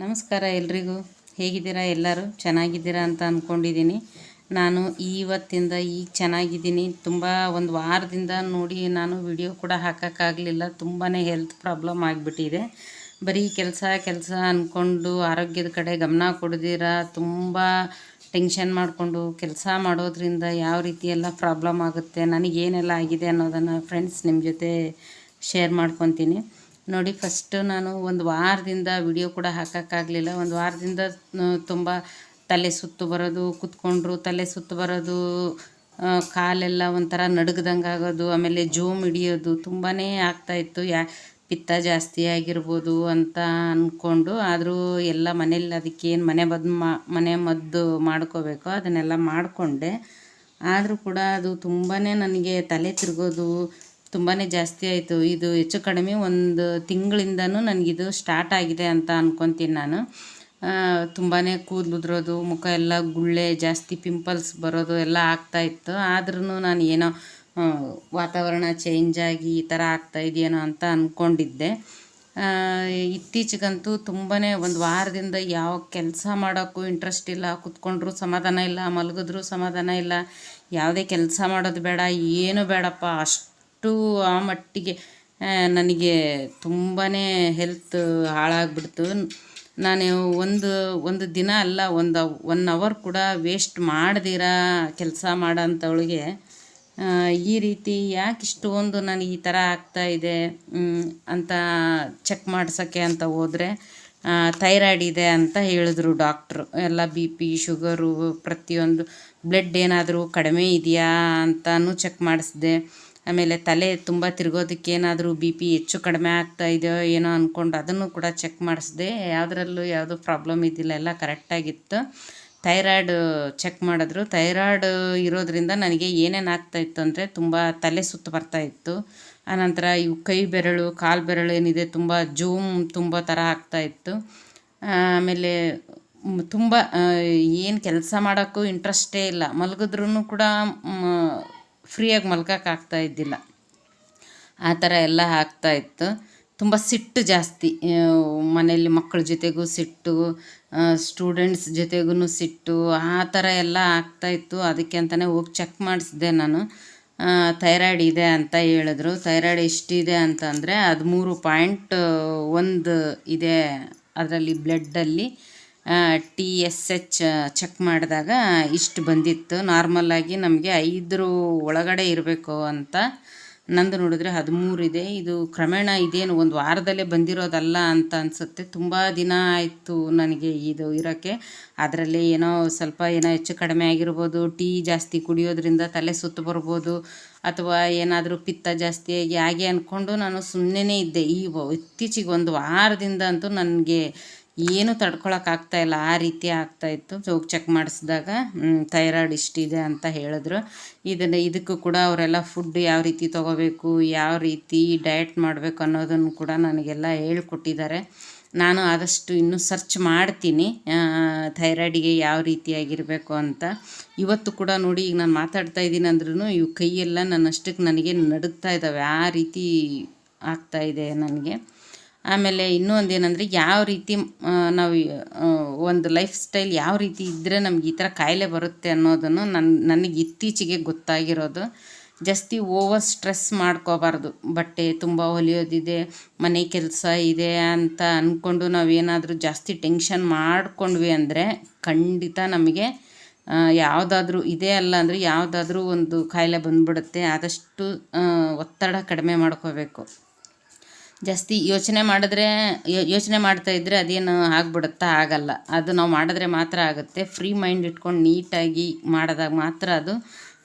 ನಮಸ್ಕಾರ ಎಲ್ರಿಗೂ. ಹೇಗಿದ್ದೀರಾ ಎಲ್ಲರೂ? ಚೆನ್ನಾಗಿದ್ದೀರಾ ಅಂತ ಅಂದ್ಕೊಂಡಿದ್ದೀನಿ ನಾನು ಇವತ್ತಿಂದ ಈಗ ಚೆನ್ನಾಗಿದ್ದೀನಿ. ತುಂಬ ಒಂದು ವಾರದಿಂದ ನೋಡಿ ನಾನು ವಿಡಿಯೋ ಕೂಡ ಹಾಕೋಕ್ಕಾಗಲಿಲ್ಲ. ತುಂಬಾ ಹೆಲ್ತ್ ಪ್ರಾಬ್ಲಮ್ ಆಗಿಬಿಟ್ಟಿದೆ. ಬರೀ ಕೆಲಸ ಕೆಲಸ ಅಂದ್ಕೊಂಡು ಆರೋಗ್ಯದ ಕಡೆ ಗಮನ ಕೊಡದಿರ ತುಂಬ ಟೆನ್ಷನ್ ಮಾಡಿಕೊಂಡು ಕೆಲಸ ಮಾಡೋದ್ರಿಂದ ಯಾವ ರೀತಿ ಎಲ್ಲ ಪ್ರಾಬ್ಲಮ್ ಆಗುತ್ತೆ, ನನಗೇನೆಲ್ಲ ಆಗಿದೆ ಅನ್ನೋದನ್ನು ಫ್ರೆಂಡ್ಸ್ ನಿಮ್ಮ ಜೊತೆ ಶೇರ್ ಮಾಡ್ಕೊತೀನಿ. ನೋಡಿ ಫಸ್ಟು ನಾನು ಒಂದು ವಾರದಿಂದ ವಿಡಿಯೋ ಕೂಡ ಹಾಕೋಕ್ಕಾಗಲಿಲ್ಲ. ಒಂದು ವಾರದಿಂದ ತುಂಬ ತಲೆ ಸುತ್ತು ಬರೋದು, ಕುತ್ಕೊಂಡ್ರು ತಲೆ ಸುತ್ತು ಬರೋದು ಕಾಲೆಲ್ಲ ಒಂಥರ ನಡುಗ್ದಂಗೆ ಆಗೋದು, ಆಮೇಲೆ ಜೋಮ್ ಹಿಡಿಯೋದು ತುಂಬಾ ಆಗ್ತಾಯಿತ್ತು ಯಾ, ಪಿತ್ತ ಜಾಸ್ತಿ ಆಗಿರ್ಬೋದು ಅಂತ ಅಂದ್ಕೊಂಡು ಆದರೂ ಎಲ್ಲ ಮನೇಲಿ ಅದಕ್ಕೇನು ಮನೆ ಮಾ, ಮನೆ ಮದ್ದು ಮಾಡ್ಕೋಬೇಕು ಅದನ್ನೆಲ್ಲ ಮಾಡಿಕೊಂಡೆ. ಆದರೂ ಕೂಡ ಅದು ತುಂಬಾ ನನಗೆ ತಲೆ ತಿರುಗೋದು ತುಂಬಾ ಜಾಸ್ತಿ ಆಯಿತು. ಇದು ಹೆಚ್ಚು ಕಡಿಮೆ ಒಂದು ತಿಂಗಳಿಂದನೂ ನನಗಿದು ಸ್ಟಾರ್ಟ್ ಆಗಿದೆ ಅಂತ ಅಂದ್ಕೊತೀನಿ ನಾನು. ತುಂಬಾ ಕೂದಲು ಉದುರೋದು, ಮುಖ ಎಲ್ಲ ಗುಳ್ಳೆ, ಜಾಸ್ತಿ ಪಿಂಪಲ್ಸ್ ಬರೋದು ಎಲ್ಲ ಆಗ್ತಾಯಿತ್ತು ಆದ್ರೂ ನಾನು ಏನೋ ವಾತಾವರಣ ಚೇಂಜ್ ಆಗಿ ಈ ಥರ ಆಗ್ತಾ ಇದೆಯೇನೋ ಅಂತ ಅಂದ್ಕೊಂಡಿದ್ದೆ ಇತ್ತೀಚೆಗಂತೂ ತುಂಬಾ ಒಂದು ವಾರದಿಂದ ಯಾವ ಕೆಲಸ ಮಾಡೋಕ್ಕೂ ಇಂಟ್ರೆಸ್ಟ್ ಇಲ್ಲ. ಕುತ್ಕೊಂಡ್ರೂ ಸಮಾಧಾನ ಇಲ್ಲ, ಮಲಗಿದ್ರೂ ಸಮಾಧಾನ ಇಲ್ಲ. ಯಾವುದೇ ಕೆಲಸ ಮಾಡೋದು ಬೇಡ, ಏನು ಬೇಡಪ್ಪ. ಅಷ್ಟು ಆ ಮಟ್ಟಿಗೆ ನನಗೆ ತುಂಬಾ ಹೆಲ್ತ್ ಹಾಳಾಗ್ಬಿಡ್ತು. ನಾನು ಒಂದು ಒಂದು ದಿನ ಅಲ್ಲ, ಒಂದು ಒನ್ ಅವರ್ ಕೂಡ ವೇಸ್ಟ್ ಮಾಡ್ದಿರ ಕೆಲಸ ಮಾಡೋಂಥವಳಿಗೆ ಈ ರೀತಿ ಯಾಕೆ ಇಷ್ಟೊಂದು ನನಗೆ ಈ ಥರ ಆಗ್ತಾ ಇದೆ ಅಂತ ಚೆಕ್ ಮಾಡ್ಸೋಕ್ಕೆ ಅಂತ ಹೋದರೆ ಥೈರಾಯ್ಡ್ ಇದೆ ಅಂತ ಹೇಳಿದ್ರು ಡಾಕ್ಟ್ರು ಎಲ್ಲ ಬಿ ಪಿ ಶುಗರು ಪ್ರತಿಯೊಂದು ಬ್ಲಡ್ ಏನಾದರೂ ಕಡಿಮೆ ಇದೆಯಾ ಅಂತಲೂ ಚೆಕ್ ಮಾಡಿಸ್ದೆ. ಆಮೇಲೆ ತಲೆ ತುಂಬ ತಿರ್ಗೋದಕ್ಕೆ ಏನಾದರೂ ಬಿ ಪಿ ಹೆಚ್ಚು ಕಡಿಮೆ ಆಗ್ತಾ ಇದೆಯೋ ಏನೋ ಅಂದ್ಕೊಂಡು ಅದನ್ನು ಕೂಡ ಚೆಕ್ ಮಾಡಿಸಿದೆ. ಯಾವುದರಲ್ಲೂ ಯಾವುದೂ ಪ್ರಾಬ್ಲಮ್ ಇದ್ದಿಲ್ಲ, ಎಲ್ಲ ಕರೆಕ್ಟಾಗಿತ್ತು ಥೈರಾಯ್ಡ್ ಚೆಕ್ ಮಾಡಿದ್ರು. ಥೈರಾಯ್ಡ್ ಇರೋದ್ರಿಂದ ನನಗೆ ಏನೇನು ಆಗ್ತಾಯಿತ್ತು ಅಂದರೆ ತುಂಬ ತಲೆ ಸುತ್ತು ಬರ್ತಾಯಿತ್ತು ಆನಂತರ ಇವು ಕೈ ಬೆರಳು, ಕಾಲು ಬೆರಳು ಏನಿದೆ ತುಂಬ ಜೂಮ್ ತುಂಬ ಥರ ಆಗ್ತಾಯಿತ್ತು ಆಮೇಲೆ ತುಂಬ ಏನು ಕೆಲಸ ಮಾಡೋಕ್ಕೂ ಇಂಟ್ರೆಸ್ಟೇ ಇಲ್ಲ. ಮಲಗಿದ್ರೂ ಕೂಡ ಫ್ರೀಯಾಗಿ ಮಲ್ಕೋಕ್ಕಾಗ್ತಾ ಇದ್ದಿಲ್ಲ. ಆ ಥರ ಎಲ್ಲ ಆಗ್ತಾಯಿತ್ತು ತುಂಬ ಸಿಟ್ಟು ಜಾಸ್ತಿ. ಮನೆಯಲ್ಲಿ ಮಕ್ಕಳ ಜೊತೆಗೂ ಸಿಟ್ಟು ಸ್ಟೂಡೆಂಟ್ಸ್ ಜೊತೆಗೂ ಸಿಟ್ಟು, ಆ ಥರ ಎಲ್ಲ ಆಗ್ತಾಯಿತ್ತು ಅದಕ್ಕೆ ಅಂತಲೇ ಹೋಗಿ ಚೆಕ್ ಮಾಡಿಸಿದೆ ನಾನು. ಥೈರಾಯ್ಡ್ ಇದೆ ಅಂತ ಹೇಳಿದ್ರು. ಥೈರಾಯ್ಡ್ ಎಷ್ಟಿದೆ ಅಂತಂದರೆ ಹದಿಮೂರು ಪಾಯಿಂಟ್ ಒಂದು ಇದೆ ಅದರಲ್ಲಿ ಬ್ಲಡ್ಡಲ್ಲಿ. ಟಿ ಎಸ್ ಎಚ್ ಚೆಕ್ ಮಾಡಿದಾಗ ಇಷ್ಟು ಬಂದಿತ್ತು. ನಾರ್ಮಲ್ಲಾಗಿ ನಮಗೆ ಐದರ ಒಳಗಡೆ ಇರಬೇಕು ಅಂತ ನಂದು ನೋಡಿದ್ರೆ ಹದಿಮೂರು ಇದೆ. ಇದು ಕ್ರಮೇಣ ಇದೇನು ಒಂದು ವಾರದಲ್ಲೇ ಬಂದಿರೋದಲ್ಲ ಅಂತ ಅನಿಸುತ್ತೆ. ತುಂಬ ದಿನ ಆಯಿತು ನನಗೆ ಇದು ಇರೋಕ್ಕೆ. ಅದರಲ್ಲಿ ಏನೋ ಸ್ವಲ್ಪ ಏನೋ ಹೆಚ್ಚು ಕಡಿಮೆ ಆಗಿರ್ಬೋದು, ಟೀ ಜಾಸ್ತಿ ಕುಡಿಯೋದ್ರಿಂದ ತಲೆ ಸುತ್ತು ಬರ್ಬೋದು, ಅಥವಾ ಏನಾದರೂ ಪಿತ್ತ ಜಾಸ್ತಿ ಆಗಿ, ಹಾಗೆ ಅಂದ್ಕೊಂಡು ನಾನು ಸುಮ್ಮನೆ ಇದ್ದೆ. ಈ ಇತ್ತೀಚೆಗೆ ಒಂದು ವಾರದಿಂದ ಅಂತೂ ನನಗೆ ಏನು ತಡ್ಕೊಳಕ್ಕಾಗ್ತಾ ಇಲ್ಲ. ಆ ರೀತಿ ಆಗ್ತಾಯಿತ್ತು ಹೋಗಿ ಚೆಕ್ ಮಾಡಿಸಿದಾಗ ಥೈರಾಯ್ಡ್ ಇಷ್ಟಿದೆ ಅಂತ ಹೇಳಿದ್ರು. ಇದನ್ನು, ಇದಕ್ಕೂ ಕೂಡ ಅವರೆಲ್ಲ ಫುಡ್ ಯಾವ ರೀತಿ ತೊಗೋಬೇಕು, ಯಾವ ರೀತಿ ಡಯಟ್ ಮಾಡಬೇಕು ಅನ್ನೋದನ್ನು ಕೂಡ ನನಗೆಲ್ಲ ಹೇಳ್ಕೊಟ್ಟಿದ್ದಾರೆ. ನಾನು ಆದಷ್ಟು ಇನ್ನೂ ಸರ್ಚ್ ಮಾಡ್ತೀನಿ ಥೈರಾಯ್ಡಿಗೆ ಯಾವ ರೀತಿಯಾಗಿರಬೇಕು ಅಂತ. ಇವತ್ತು ಕೂಡ ನೋಡಿ, ಈಗ ನಾನು ಮಾತಾಡ್ತಾ ಇದ್ದೀನಿ ಅಂದ್ರೂ ಇವು ಕೈಯೆಲ್ಲ ನನ್ನಷ್ಟಕ್ಕೆ ನನಗೆ ನಡುಗ್ತಾ ಇದ್ದಾವೆ ಆ ರೀತಿ ಆಗ್ತಾ ಇದೆ ನನಗೆ. ಆಮೇಲೆ ಇನ್ನೂ ಒಂದು ಏನಂದರೆ ಯಾವ ರೀತಿ ನಾವು ಒಂದು ಲೈಫ್ ಸ್ಟೈಲ್ ಯಾವ ರೀತಿ ಇದ್ದರೆ ನಮ್ಗೆ ಈ ಥರ ಕಾಯಿಲೆ ಬರುತ್ತೆ ಅನ್ನೋದನ್ನು ನನ್ನ ನನಗೆ ಇತ್ತೀಚೆಗೆ ಗೊತ್ತಾಗಿರೋದು. ಜಾಸ್ತಿ ಓವರ್ ಸ್ಟ್ರೆಸ್ ಮಾಡ್ಕೋಬಾರ್ದು. ಬಟ್ಟೆ ತುಂಬ ಹೊಲಿಯೋದಿದೆ, ಮನೆ ಕೆಲಸ ಇದೆ ಅಂತ ಅಂದ್ಕೊಂಡು ನಾವೇನಾದರೂ ಜಾಸ್ತಿ ಟೆನ್ಷನ್ ಮಾಡಿಕೊಂಡ್ವಿ ಅಂದರೆ ಖಂಡಿತ ನಮಗೆ ಯಾವುದಾದ್ರೂ ಇದೇ ಅಲ್ಲ ಅಂದರೆ ಯಾವುದಾದ್ರೂ ಒಂದು ಕಾಯಿಲೆ ಬಂದ್ಬಿಡುತ್ತೆ, ಆದಷ್ಟು ಒತ್ತಡ ಕಡಿಮೆ ಮಾಡ್ಕೋಬೇಕು. ಜಾಸ್ತಿ ಯೋಚನೆ ಮಾಡಿದ್ರೆ ಯೋಚನೆ ಮಾಡ್ತಾ ಇದ್ದರೆ ಅದೇನು ಆಗ್ಬಿಡುತ್ತಾ ಆಗಲ್ಲ. ಅದು ನಾವು ಮಾಡಿದ್ರೆ ಮಾತ್ರ ಆಗುತ್ತೆ. ಫ್ರೀ ಮೈಂಡ್ ಇಟ್ಕೊಂಡು ನೀಟಾಗಿ ಮಾಡಿದಾಗ ಮಾತ್ರ ಅದು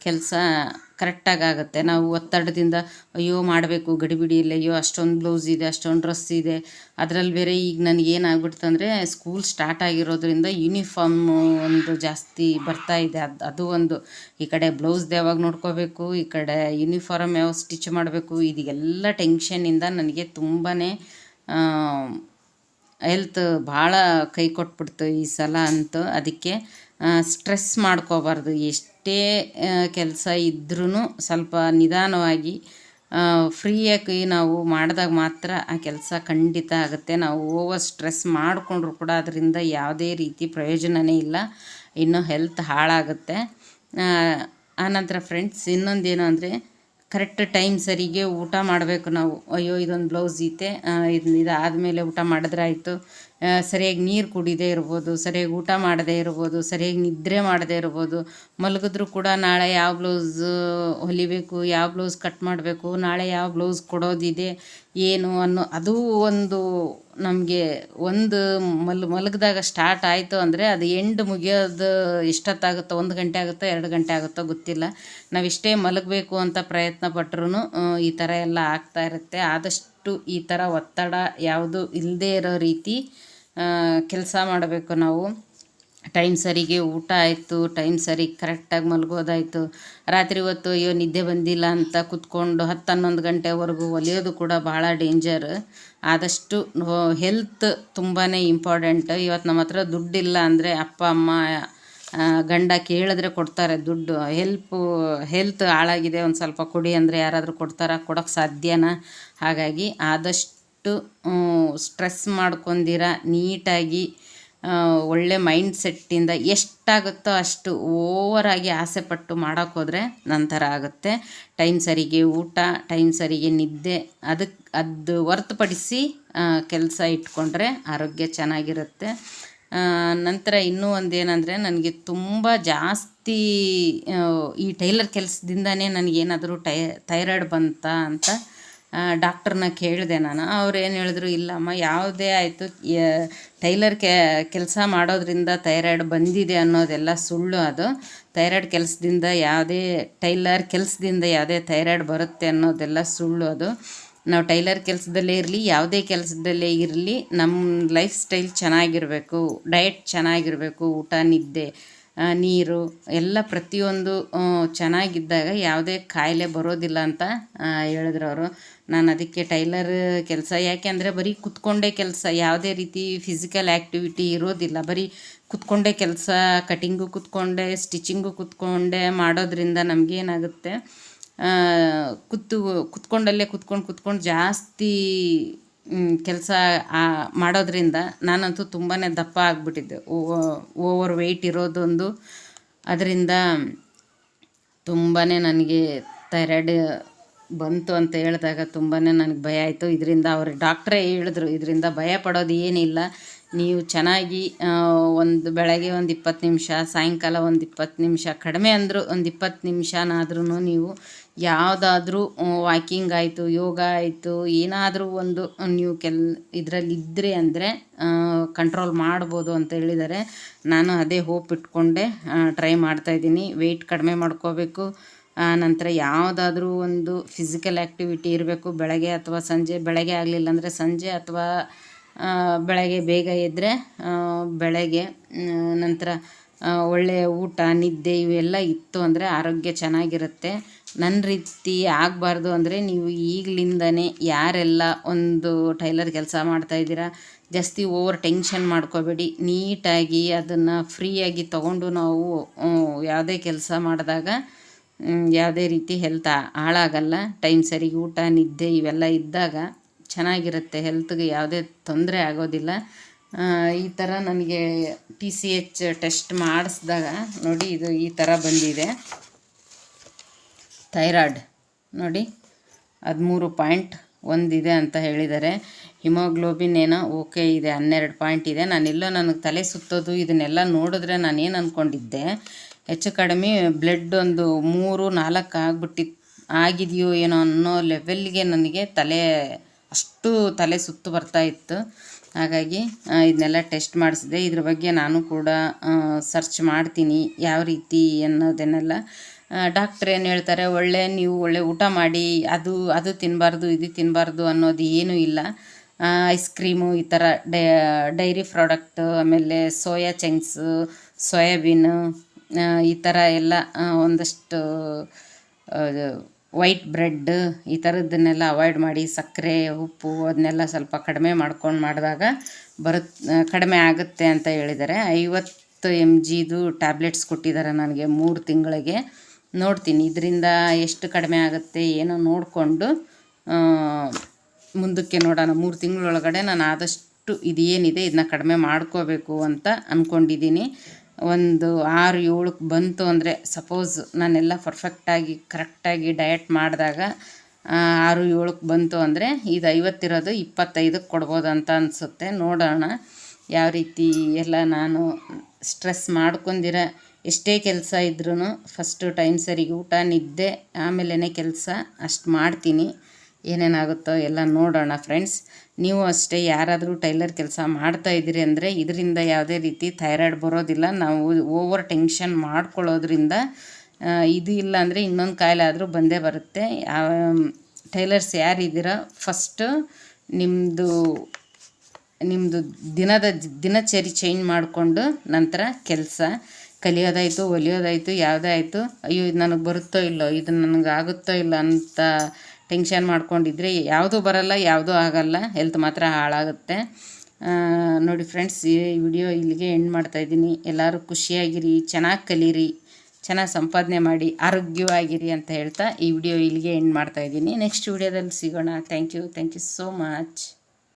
ಕೆಲಸ ಕರೆಕ್ಟಾಗಿ ಆಗುತ್ತೆ. ನಾವು ಒತ್ತಡದಿಂದ, ಅಯ್ಯೋ ಮಾಡಬೇಕು, ಗಡಿಬಿಡಿ ಇಲ್ಲ, ಅಯ್ಯೋ ಅಷ್ಟೊಂದು ಬ್ಲೌಸ್ ಇದೆ, ಅಷ್ಟೊಂದು ಡ್ರೆಸ್ ಇದೆ. ಅದರಲ್ಲಿ ಬೇರೆ ಈಗ ನನಗೆ ಏನಾಗ್ಬಿಡ್ತು ಅಂದರೆ ಸ್ಕೂಲ್ ಸ್ಟಾರ್ಟ್ ಆಗಿರೋದ್ರಿಂದ ಯೂನಿಫಾರ್ಮ್ ಒಂದು ಜಾಸ್ತಿ ಬರ್ತಾ ಇದೆ. ಅದು ಅದು ಒಂದು. ಈ ಕಡೆ ಬ್ಲೌಸ್ದು ಯಾವಾಗ ನೋಡ್ಕೋಬೇಕು, ಈ ಕಡೆ ಯೂನಿಫಾರ್ಮ್ ಯಾವ ಸ್ಟಿಚ್ ಮಾಡಬೇಕು, ಇದೆಲ್ಲ ಟೆನ್ಷನಿಂದ ನನಗೆ ತುಂಬಾ ಹೆಲ್ತ್ ಭಾಳ ಕೈ ಕೊಟ್ಬಿಡ್ತು ಈ ಸಲ ಅಂತೂ. ಅದಕ್ಕೆ ಸ್ಟ್ರೆಸ್ ಮಾಡ್ಕೋಬಾರ್ದು. ಎಷ್ಟೇ ಕೆಲಸ ಇದ್ರೂ ಸ್ವಲ್ಪ ನಿಧಾನವಾಗಿ ಫ್ರೀಯಾಗಿ ನಾವು ಮಾಡಿದಾಗ ಮಾತ್ರ ಆ ಕೆಲಸ ಖಂಡಿತ ಆಗುತ್ತೆ. ನಾವು ಓವರ್ ಸ್ಟ್ರೆಸ್ ಮಾಡಿಕೊಂಡ್ರು ಕೂಡ ಅದರಿಂದ ಯಾವುದೇ ರೀತಿ ಪ್ರಯೋಜನವೇ ಇಲ್ಲ. ಇನ್ನು ಹೆಲ್ತ್ ಹಾಳಾಗುತ್ತೆ. ಆನಂತರ ಫ್ರೆಂಡ್ಸ್, ಇನ್ನೊಂದೇನು ಅಂದರೆ, ಕರೆಕ್ಟ್ ಟೈಮ್ ಸರಿಗೆ ಊಟ ಮಾಡಬೇಕು ನಾವು. ಅಯ್ಯೋ, ಇದೊಂದು ಬ್ಲೌಸ್ ಐತೆ ಇದು ಇದಾದಮೇಲೆ ಊಟ ಮಾಡಿದ್ರೆ ಆಯಿತು. ಸರಿಯಾಗಿ ನೀರು ಕುಡಿದೇ ಇರ್ಬೋದು, ಸರಿಯಾಗಿ ಊಟ ಮಾಡದೇ ಇರ್ಬೋದು, ಸರಿಯಾಗಿ ನಿದ್ರೆ ಮಾಡದೇ ಇರ್ಬೋದು, ಮಲಗಿದ್ರು ಕೂಡ ನಾಳೆ ಯಾವ ಬ್ಲೌಸ್ ಹೊಲಿಬೇಕು, ಯಾವ ಬ್ಲೌಸ್ ಕಟ್ ಮಾಡಬೇಕು, ನಾಳೆ ಯಾವ ಬ್ಲೌಸ್ ಕೊಡೋದಿದೆ, ಏನು ಅನ್ನೋ ಅದು ಒಂದು ನಮಗೆ ಒಂದು ಮಲ್, ಮಲಗಿದಾಗ ಸ್ಟಾರ್ಟ್ ಆಯಿತು ಅಂದರೆ ಅದು ಎಂಡ್ ಮುಗಿಯೋದು ಎಷ್ಟೊತ್ತಾಗುತ್ತೋ, ಒಂದು ಗಂಟೆ ಆಗುತ್ತೋ, ಎರಡು ಗಂಟೆ ಆಗುತ್ತೋ ಗೊತ್ತಿಲ್ಲ. ನಾವು ಇಷ್ಟೇ ಮಲಗಬೇಕು ಅಂತ ಪ್ರಯತ್ನ ಪಟ್ರೂ ಈ ಥರ ಎಲ್ಲ ಆಗ್ತಾ ಇರುತ್ತೆ. ಆದಷ್ಟು ಈ ಥರ ಒತ್ತಡ ಯಾವುದು ಇಲ್ಲದೇ ಇರೋ ರೀತಿ ಕೆಲಸ ಮಾಡಬೇಕು ನಾವು. ಟೈಮ್ ಸರಿಗೆ ಊಟ ಆಯಿತು, ಟೈಮ್ ಸರಿಗೆ ಕರೆಕ್ಟಾಗಿ ಮಲಗೋದಾಯಿತು. ರಾತ್ರಿ ಹೊತ್ತು ಅಯ್ಯೋ ನಿದ್ದೆ ಬಂದಿಲ್ಲ ಅಂತ ಕೂತ್ಕೊಂಡು ಹತ್ತು ಹನ್ನೊಂದು ಗಂಟೆವರೆಗೂ ಒಲಿಯೋದು ಕೂಡ ಭಾಳ ಡೇಂಜರ್ ಆದಷ್ಟು ಹೆಲ್ತ್ ತುಂಬಾ ಇಂಪಾರ್ಟೆಂಟ್ ಇವತ್ತು ನಮ್ಮ ಹತ್ರ ದುಡ್ಡಿಲ್ಲ ಅಂದರೆ ಅಪ್ಪ, ಅಮ್ಮ ಗಂಡ ಕೇಳಿದ್ರೆ ಕೊಡ್ತಾರೆ ದುಡ್ಡು. ಹೆಲ್ಪು ಹೆಲ್ತ್ ಹಾಳಾಗಿದೆ, ಒಂದು ಸ್ವಲ್ಪ ಕೊಡಿ ಅಂದರೆ ಯಾರಾದರೂ ಕೊಡ್ತಾರಾ ಕೊಡೋಕ್ಕೆ ಸಾಧ್ಯನಾ? ಹಾಗಾಗಿ ಆದಷ್ಟು ಸ್ಟ್ರೆಸ್ ಮಾಡ್ಕೊಂಡಿರ ನೀಟಾಗಿ ಒಳ್ಳೆ ಮೈಂಡ್ ಸೆಟ್ಟಿಂದ ಎಷ್ಟಾಗುತ್ತೋ ಅಷ್ಟು ಓವರಾಗಿ ಆಸೆ ಪಟ್ಟು ಮಾಡೋಕ್ಕೋದ್ರೆ ನಂತರ ಆಗುತ್ತೆ. ಟೈಮ್ ಸರಿಗೆ ಊಟ ಟೈಮ್ ಸರಿಗೆ ನಿದ್ದೆ ಅದಕ್ಕೆ ಅದು ಹೊರ್ತುಪಡಿಸಿ ಕೆಲಸ ಇಟ್ಕೊಂಡ್ರೆ ಆರೋಗ್ಯ ಚೆನ್ನಾಗಿರುತ್ತೆ. ನಂತರ ಇನ್ನೂ ಒಂದು ಏನಂದರೆ ನನಗೆ ತುಂಬ ಜಾಸ್ತಿ ಈ ಟೈಲರ್ ಕೆಲಸದಿಂದನೇ ನನಗೇನಾದರೂ ಟೈ, ಥೈರಾಯ್ಡ್ ಬಂತಾ ಅಂತ ಡಾಕ್ಟ್ರನ್ನ ಕೇಳಿದೆ ನಾನು. ಅವ್ರು ಏನು ಹೇಳಿದ್ರು, ಇಲ್ಲಮ್ಮ, ಯಾವುದೇ ಆಯಿತು ಟೈಲರ್ ಕೆಲಸ ಮಾಡೋದ್ರಿಂದ ಥೈರಾಯ್ಡ್ ಬಂದಿದೆ ಅನ್ನೋದೆಲ್ಲ ಸುಳ್ಳು ಅದು. ಥೈರಾಯ್ಡ್ ಕೆಲಸದಿಂದ ಯಾವುದೇ, ಟೈಲರ್ ಕೆಲಸದಿಂದ ಯಾವುದೇ ಥೈರಾಯ್ಡ್ ಬರುತ್ತೆ ಅನ್ನೋದೆಲ್ಲ ಸುಳ್ಳು ಅದು. ನಾವು ಟೈಲರ್ ಕೆಲಸದಲ್ಲೇ ಇರಲಿ, ಯಾವುದೇ ಕೆಲಸದಲ್ಲೇ ಇರಲಿ ನಮ್ಮ ಲೈಫ್ ಸ್ಟೈಲ್ ಚೆನ್ನಾಗಿರಬೇಕು, ಡಯಟ್ ಚೆನ್ನಾಗಿರಬೇಕು, ಊಟ, ನಿದ್ದೆ ನೀರು, ಎಲ್ಲ ಪ್ರತಿಯೊಂದು ಚೆನ್ನಾಗಿದ್ದಾಗ ಯಾವುದೇ ಕಾಯಿಲೆ ಬರೋದಿಲ್ಲ ಅಂತ ಹೇಳಿದ್ರು ಅವರು. ನಾನು ಅದಕ್ಕೆ ಟೈಲರ್ ಕೆಲಸ, ಯಾಕೆ ಅಂದರೆ ಬರೀ ಕುತ್ಕೊಂಡೇ ಕೆಲಸ, ಯಾವುದೇ ರೀತಿ ಫಿಸಿಕಲ್ ಆ್ಯಕ್ಟಿವಿಟಿ ಇರೋದಿಲ್ಲ. ಬರೀ ಕುತ್ಕೊಂಡೇ ಕೆಲಸ ಕಟಿಂಗು ಕುತ್ಕೊಂಡೆ ಸ್ಟಿಚಿಂಗು ಕುತ್ಕೊಂಡೆ ಮಾಡೋದ್ರಿಂದ ನಮಗೇನಾಗುತ್ತೆ ಕೂತು ಕುತ್ಕೊಂಡಲ್ಲೇ ಕುತ್ಕೊಂಡು ಕುತ್ಕೊಂಡು ಜಾಸ್ತಿ ಕೆಲಸ ಮಾಡೋದ್ರಿಂದ ನಾನಂತೂ ತುಂಬಾ ದಪ್ಪ ಆಗಿಬಿಟ್ಟಿದ್ದೆ. Over weight ಇರೋದೊಂದು. ಅದರಿಂದ ತುಂಬಾ ನನಗೆ ಥೈರಾಯ್ಡ್ ಬಂತು ಅಂತ ಹೇಳಿದಾಗ ತುಂಬಾ ನನಗೆ ಭಯ ಆಯಿತು. ಇದರಿಂದ ಅವರು ಡಾಕ್ಟ್ರೇ ಹೇಳಿದ್ರು, ಇದರಿಂದ ಭಯ ಪಡೋದು ಏನಿಲ್ಲ. ನೀವು ಚೆನ್ನಾಗಿ ಒಂದು ಬೆಳಗ್ಗೆ ಒಂದು ಇಪ್ಪತ್ತು ನಿಮಿಷ, ಸಾಯಂಕಾಲ ಒಂದು ಇಪ್ಪತ್ತು ನಿಮಿಷ, ಕಡಿಮೆ ಅಂದರೂ ಒಂದು ಇಪ್ಪತ್ತು ನಿಮಿಷನಾದ್ರೂ ನೀವು ಯಾವುದಾದ್ರೂ ವಾಕಿಂಗ್ ಆಯಿತು, ಯೋಗ ಆಯಿತು, ಏನಾದರೂ ಒಂದು ನೀವು ಕೆಲ್, ಇದರಲ್ಲಿ ಇದ್ದರೆ ಅಂದರೆ ಕಂಟ್ರೋಲ್ ಮಾಡ್ಬೋದು ಅಂತ ಹೇಳಿದರೆ ನಾನು ಅದೇ ಹೋಪ್ ಇಟ್ಕೊಂಡೆ ಟ್ರೈ ಮಾಡ್ತಾಯಿದ್ದೀನಿ ವೆಯ್ಟ್ ಕಡಿಮೆ ಮಾಡ್ಕೋಬೇಕು. ನಂತರ ಯಾವುದಾದ್ರೂ ಒಂದು ಫಿಸಿಕಲ್ ಆ್ಯಕ್ಟಿವಿಟಿ ಇರಬೇಕು, ಬೆಳಗ್ಗೆ ಅಥವಾ ಸಂಜೆ. ಬೆಳಗ್ಗೆ ಆಗಲಿಲ್ಲ ಅಂದರೆ ಸಂಜೆ ಅಥವಾ ಬೆಳಗ್ಗೆ ಬೇಗ ಎದ್ದರೆ ಬೆಳಗ್ಗೆ ನಂತರ ಒಳ್ಳೆಯ ಊಟ, ನಿದ್ದೆ ಇವೆಲ್ಲ ಇತ್ತು ಅಂದರೆ ಆರೋಗ್ಯ ಚೆನ್ನಾಗಿರುತ್ತೆ. ನನ್ನ ರೀತಿ ಆಗಬಾರ್ದು ಅಂದರೆ ನೀವು ಈಗಲಿಂದನೇ ಯಾರೆಲ್ಲ ಒಂದು ಟೈಲರ್ ಕೆಲಸ ಮಾಡ್ತಾಯಿದ್ದೀರಾ ಜಾಸ್ತಿ ಓವರ್ ಟೆನ್ಷನ್ ಮಾಡ್ಕೋಬೇಡಿ. ನೀಟಾಗಿ ಅದನ್ನು ಫ್ರೀಯಾಗಿ ತೊಗೊಂಡು ನಾವು ಯಾವುದೇ ಕೆಲಸ ಮಾಡಿದಾಗ ಯಾವುದೇ ರೀತಿ ಹೆಲ್ತ್ ಹಾಳಾಗಲ್ಲ. ಟೈಮ್ ಸರಿಗೆ ಊಟ, ನಿದ್ದೆ ಇವೆಲ್ಲ ಇದ್ದಾಗ ಚೆನ್ನಾಗಿರುತ್ತೆ. ಹೆಲ್ತ್ಗೆ ಯಾವುದೇ ತೊಂದರೆ ಆಗೋದಿಲ್ಲ. ಈ ಥರ ನನಗೆ ಟಿ ಸಿ ಎಚ್ ಟೆಸ್ಟ್ ಮಾಡಿಸ್ದಾಗ ನೋಡಿ ಇದು ಈ ಥರ ಬಂದಿದೆ. ಥೈರಾಯ್ಡ್ ನೋಡಿ ಹದಿಮೂರು ಪಾಯಿಂಟ್ ಒಂದಿದೆ ಅಂತ ಹೇಳಿದ್ದಾರೆ. ಹಿಮೋಗ್ಲೋಬಿನ್ ಏನೋ ಓಕೆ ಇದೆ, ಹನ್ನೆರಡು ಪಾಯಿಂಟ್ ಇದೆ. ನಾನೆಲ್ಲೋ ನನಗೆ ತಲೆ ಸುತ್ತೋದು, ಇದನ್ನೆಲ್ಲ ನೋಡಿದ್ರೆ ನಾನೇನು ಅಂದ್ಕೊಂಡಿದ್ದೆ ಹೆಚ್ಚು ಕಡಿಮೆ ಬ್ಲಡ್ ಒಂದು ಮೂರು, ನಾಲ್ಕು ಆಗ್ಬಿಟ್ಟಿತ್ತು ಆಗಿದೆಯೋ ಏನೋ ಅನ್ನೋ ಲೆವೆಲ್ಗೆ ನನಗೆ ತಲೆ, ಅಷ್ಟು ತಲೆ ಸುತ್ತು ಬರ್ತಾ ಇತ್ತು. ಹಾಗಾಗಿ ಇದನ್ನೆಲ್ಲ ಟೆಸ್ಟ್ ಮಾಡಿಸಿದೆ. ಇದ್ರ ಬಗ್ಗೆ ನಾನು ಕೂಡ ಸರ್ಚ್ ಮಾಡ್ತೀನಿ ಯಾವ ರೀತಿ ಅನ್ನೋದನ್ನೆಲ್ಲ. ಡಾಕ್ಟ್ರ್ ಏನು ಹೇಳ್ತಾರೆ, ಒಳ್ಳೆ ನೀವು ಒಳ್ಳೆ ಊಟ ಮಾಡಿ, ಅದು ಅದು ತಿನ್ನಬಾರ್ದು ಇದು ತಿನ್ನಬಾರ್ದು ಅನ್ನೋದು ಏನೂ ಇಲ್ಲ. ಐಸ್ ಕ್ರೀಮು ಈ ಥರ ಡೈರಿ ಪ್ರಾಡಕ್ಟ್ ಆಮೇಲೆ ಸೋಯಾ ಚಂಕ್ಸು, ಸೋಯಾಬೀನು ಈ ಥರ ಎಲ್ಲ ಒಂದಷ್ಟು ವೈಟ್ ಬ್ರೆಡ್, ಈ ಥರದ್ದನ್ನೆಲ್ಲ ಅವಾಯ್ಡ್ ಮಾಡಿ, ಸಕ್ಕರೆ, ಉಪ್ಪು ಅದನ್ನೆಲ್ಲ ಸ್ವಲ್ಪ ಕಡಿಮೆ ಮಾಡ್ಕೊಂಡು ಮಾಡಿದಾಗ ಬರುತ್ ಕಡಿಮೆ ಆಗುತ್ತೆ ಅಂತ ಹೇಳಿದ್ದಾರೆ. ಐವತ್ತು ಎಂ ಜಿದು ಟ್ಯಾಬ್ಲೆಟ್ಸ್ ಕೊಟ್ಟಿದ್ದಾರೆ ನನಗೆ ಮೂರು ತಿಂಗಳಿಗೆ. ನೋಡ್ತೀನಿ, ಇದರಿಂದ ಎಷ್ಟು ಕಡಿಮೆ ಆಗುತ್ತೆ ಏನೋ ನೋಡಿಕೊಂಡು ಮುಂದಕ್ಕೆ ನೋಡೋಣ. ಮೂರು ತಿಂಗಳೊಳಗಡೆ ನಾನು ಆದಷ್ಟು ಇದೇನಿದೆ ಇದನ್ನ ಕಡಿಮೆ ಮಾಡ್ಕೋಬೇಕು ಅಂತ ಅಂದ್ಕೊಂಡಿದ್ದೀನಿ ಒಂದು ಆರು ಏಳಕ್ಕೆ ಬಂತು ಅಂದರೆ ಸಪೋಸ್ ನಾನೆಲ್ಲ ಪರ್ಫೆಕ್ಟಾಗಿ ಕರೆಕ್ಟಾಗಿ ಡಯಟ್ ಮಾಡಿದಾಗ ಆರು ಏಳಕ್ಕೆ ಬಂತು ಅಂದರೆ ಇದು ಐವತ್ತಿರೋದು ಇಪ್ಪತ್ತೈದಕ್ಕೆ ಕೊಡ್ಬೋದು ಅಂತ ಅನಿಸುತ್ತೆ. ನೋಡೋಣ ಯಾವ ರೀತಿ ಎಲ್ಲ ನಾನು ಸ್ಟ್ರೆಸ್ ಮಾಡ್ಕೊಂಡಿರ, ಎಷ್ಟೇ ಕೆಲಸ ಇದ್ರೂ ಫಸ್ಟು ಟೈಮ್ ಸರಿಗೆ ಊಟ, ನಿದ್ದೆ ಆಮೇಲೆ ಕೆಲಸ ಅಷ್ಟು ಮಾಡ್ತೀನಿ. ಏನೇನಾಗುತ್ತೋ ಎಲ್ಲ ನೋಡೋಣ ಫ್ರೆಂಡ್ಸ್ ನೀವು ಅಷ್ಟೇ ಯಾರಾದರೂ ಟೈಲರ್ ಕೆಲಸ ಮಾಡ್ತಾ ಇದ್ದೀರಿ ಅಂದರೆ ಇದರಿಂದ ಯಾವುದೇ ರೀತಿ ಥೈರಾಯ್ಡ್ ಬರೋದಿಲ್ಲ. ನಾವು ಓವರ್ ಟೆನ್ಷನ್ ಮಾಡ್ಕೊಳ್ಳೋದ್ರಿಂದ ಇದು ಇಲ್ಲ ಅಂದರೆ ಇನ್ನೊಂದು ಕಾಯಿಲೆ ಆದರೂ ಬಂದೇ ಬರುತ್ತೆ. ಟೈಲರ್ಸ್ ಯಾರಿದ್ದೀರ ಫಸ್ಟು ನಿಮ್ಮದು ನಿಮ್ಮದು ದಿನದ ದಿನಚರಿ ಚೇಂಜ್ ಮಾಡಿಕೊಂಡು ನಂತರ ಕೆಲಸ. ಕಲಿಯೋದಾಯಿತು, ಒಲಿಯೋದಾಯಿತು ಯಾವುದೇ ಆಯಿತು ಅಯ್ಯೋ, ಇದು ನನಗೆ ಬರುತ್ತೋ ಇಲ್ಲೋ? ಇದು ನನಗೆ ಆಗುತ್ತೋ ಇಲ್ಲ ಅಂತ ಟೆನ್ಷನ್ ಮಾಡ್ಕೊಂಡಿದ್ರೆ ಯಾವುದೂ ಬರಲ್ಲ, ಯಾವುದೂ ಆಗಲ್ಲ ಹೆಲ್ತ್ ಮಾತ್ರ ಹಾಳಾಗುತ್ತೆ. ನೋಡಿ ಫ್ರೆಂಡ್ಸ್ ಈ ವಿಡಿಯೋ ಇಲ್ಲಿಗೆ ಎಂಡ್ ಮಾಡ್ತಾಯಿದ್ದೀನಿ ಎಲ್ಲರೂ ಖುಷಿಯಾಗಿರಿ, ಚೆನ್ನಾಗಿ ಕಲೀರಿ, ಚೆನ್ನಾಗಿ ಸಂಪಾದನೆ ಮಾಡಿ, ಆರೋಗ್ಯವಾಗಿರಿ ಅಂತ ಹೇಳ್ತಾ ಈ ವಿಡಿಯೋ ಇಲ್ಲಿಗೆ ಎಂಡ್ ಮಾಡ್ತಾಯಿದ್ದೀನಿ ನೆಕ್ಸ್ಟ್ ವಿಡಿಯೋದಲ್ಲಿ ಸಿಗೋಣ. Thank you thank you so much